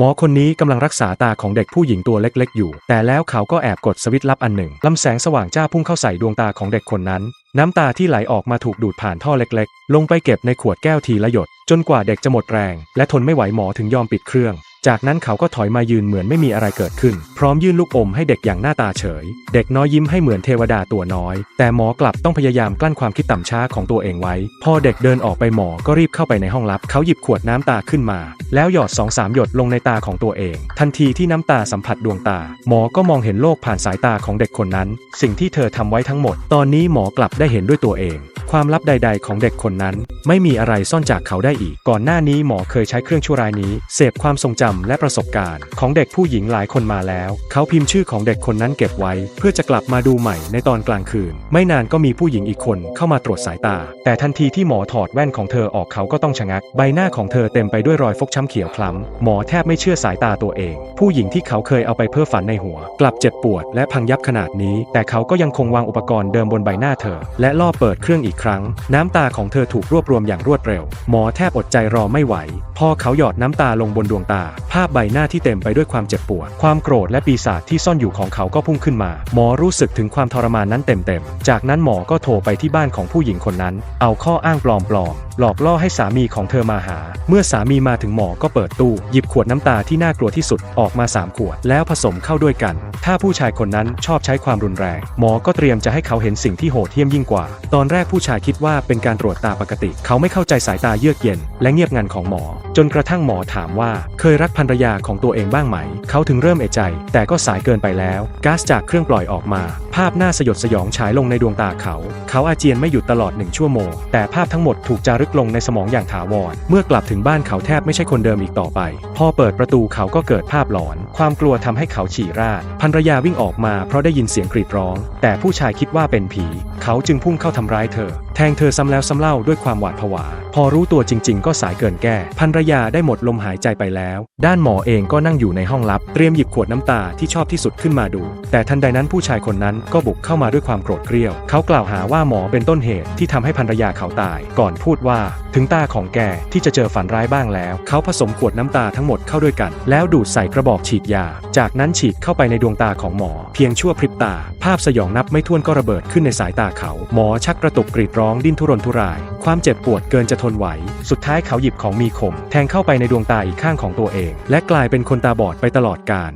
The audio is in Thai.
หมอคนนี้กำลังรักษาตาของเด็กผู้หญิงตัวเล็กๆ อยู่ แต่แล้วเขาก็แอบกดสวิตช์ลับอันหนึ่งลำแสงสว่างจ้าพุ่งเข้าใส่ดวงตาของเด็กคนนั้น น้ำตาที่ไหลออกมาถูกดูดผ่านท่อเล็กๆ ลงไปเก็บในขวดแก้วทีละหยด จนกว่าเด็กจะหมดแรง และทนไม่ไหวหมอถึงยอมปิดเครื่อง จากนั้นเขาก็ถอยมายืนเหมือนไม่มีอะไรเกิดขึ้น พร้อมยื่นลูกอมให้เด็กอย่างหน้าตาเฉย เด็กน้อยยิ้มให้เหมือนเทวดาตัวน้อย แต่หมอกลับต้องพยายามกลั้นความคิดต่ำช้าของตัวเองไว้ พอเด็กเดินออกไปหมอก็รีบเข้าไปในห้องลับ เขาหยิบขวดน้ำตาขึ้นมา แล้วหยอดสองสามหยดลงในตาของตัวเอง ทันทีที่น้ำตาสัมผัสดวงตา หมอก็มองเห็นโลกผ่านสายตาของเด็กคนนั้น สิ่งที่เธอทำไว้ทั้งหมด ตอนนี้หมอกลับได้เห็นด้วยตัวเอง ความลับใด ๆ ของเด็กคนนั้น ไม่มีอะไรซ่อนจากเขาได้อีก ก่อนหน้านี้หมอเคยใช้เครื่องชั่วร้ายนี้ เสพความทรงจำและประสบการณ์ ของเด็กผู้หญิงหลายคนมาแล้ว เขาพิมพ์ชื่อของเด็กคนนั้นเก็บไว้ เพื่อจะกลับมาดูใหม่ในตอนกลางคืน ไม่นานก็มีผู้หญิงอีกคนเข้ามาตรวจสายตา แต่ทันทีที่หมอถอดแว่นของเธอออกเขาก็ต้องชะงัก ใบหน้าของเธอเต็มไปด้วยรอยฟกช้ำเขียวคล้ำหมอแทบไม่เชื่อสายตาตัวเอง ผู้หญิงที่เขาเคยเอาไปเพ้อฝันในหัว กลับเจ็บปวดและพังยับขนาดนี้ แต่เขาก็ยังคงวางอุปกรณ์เดิมบนใบหน้าเธอ และล่อเปิดเครื่องอีกครั้ง น้ำตาของเธอถูกรวบรวมอย่างรวดเร็ว หมอแทบอดใจรอไม่ไหวพอเขาหยอดน้ำตาลงบนดวงตา ภาพใบหน้าที่เต็มไปด้วยความเจ็บปวด ความโกรธและปีศาจที่ซ่อนอยู่ของเขาก็พุ่งขึ้นมา หมอรู้สึกถึงความทรมานนั้นเต็มๆ จากนั้นหมอก็โทรไปที่บ้านของผู้หญิงคนนั้น เอาข้ออ้างปลอมๆหลอกล่อให้สามีของเธอมาหา เมื่อสามีมาถึงหมอก็เปิดตู้ หยิบขวดน้ำตาที่น่ากลัวที่สุดออกมา 3 ขวด แล้วผสมเข้าด้วยกัน ถ้าผู้ชายคนนั้นชอบใช้ความรุนแรง หมอก็เตรียมจะให้เขาเห็นสิ่งที่โหดเหี้ยมยิ่งกว่า ตอนแรกผู้ชายคิดว่าเป็นการตรวจตาปกติ เขาไม่เข้าใจสายตาเยือกเย็น และเงียบงันของหมอ จนกระทั่งหมอถามว่า เคยรักภรรยาของตัวเองบ้างไหม เขาถึงเริ่มเอะใจ แต่ก็สายเกินไปแล้วก๊าซจากเครื่องปล่อยออกมา ภาพหน่าสยดสยองฉายลงในดวงตาเขา เขาอาเจียนไม่หยุดตลอดหนึ่งชั่วโมง แต่ภาพทั้งหมดถูกจารึกลงในสมองอย่างถาวร เมื่อกลับถึงบ้านเขาแทบไม่ใช่คนเดิมอีกต่อไป พอเปิดประตูเขาก็เกิดภาพหลอน ความกลัวทำให้เขาฉี่ราดภรรยาวิ่งออกมาเพราะได้ยินเสียงกรีดร้อง แต่ผู้ชายคิดว่าเป็นผี เขาจึงพุ่งเข้าทำร้ายเธอ แทงเธอซ้ำแล้วซ้ำเล่าด้วยความหวาดผวา พอรู้ตัวจริง ๆ ก็สายเกินแก้ภรรยาได้หมดลมหายใจไปแล้ว ด้านหมอเองก็นั่งอยู่ในห้องลับ เตรียมหยิบขวดน้ำตาที่ชอบที่สุดขึ้นมาดู แต่ทันใดนั้นผู้ชายคนนั้นก็บุกเข้ามาด้วยความโกรธเกรี้ยว เขากล่าวหาว่าหมอเป็นต้นเหตุที่ทำให้ภรรยาเขาตาย ก่อนพูดว่า ถึงตาของแกที่จะเจอฝันร้ายบ้างแล้ว เขาผสมขวดน้ำตาทั้งหมดเข้าด้วยกัน แล้วดูดใส่กระบอกฉีดยา จากนั้นฉีดเข้าไปในดวงตาของหมอ เพียงชั่วพริบตา ภาพสยองนับไม่ถ้วนก็ระเบิดขึ้นในสายตาเขา หมอชักกระตุกกรีดร้องดิ้นทุรนทุราย ความเจ็บปวดเกินจะทนไหว สุดท้ายเขาหยิบของมีคม แทงเข้าไปในดวงตาอีกข้างของตัวเอง และกลายเป็นคนตาบอดไปตลอดกาล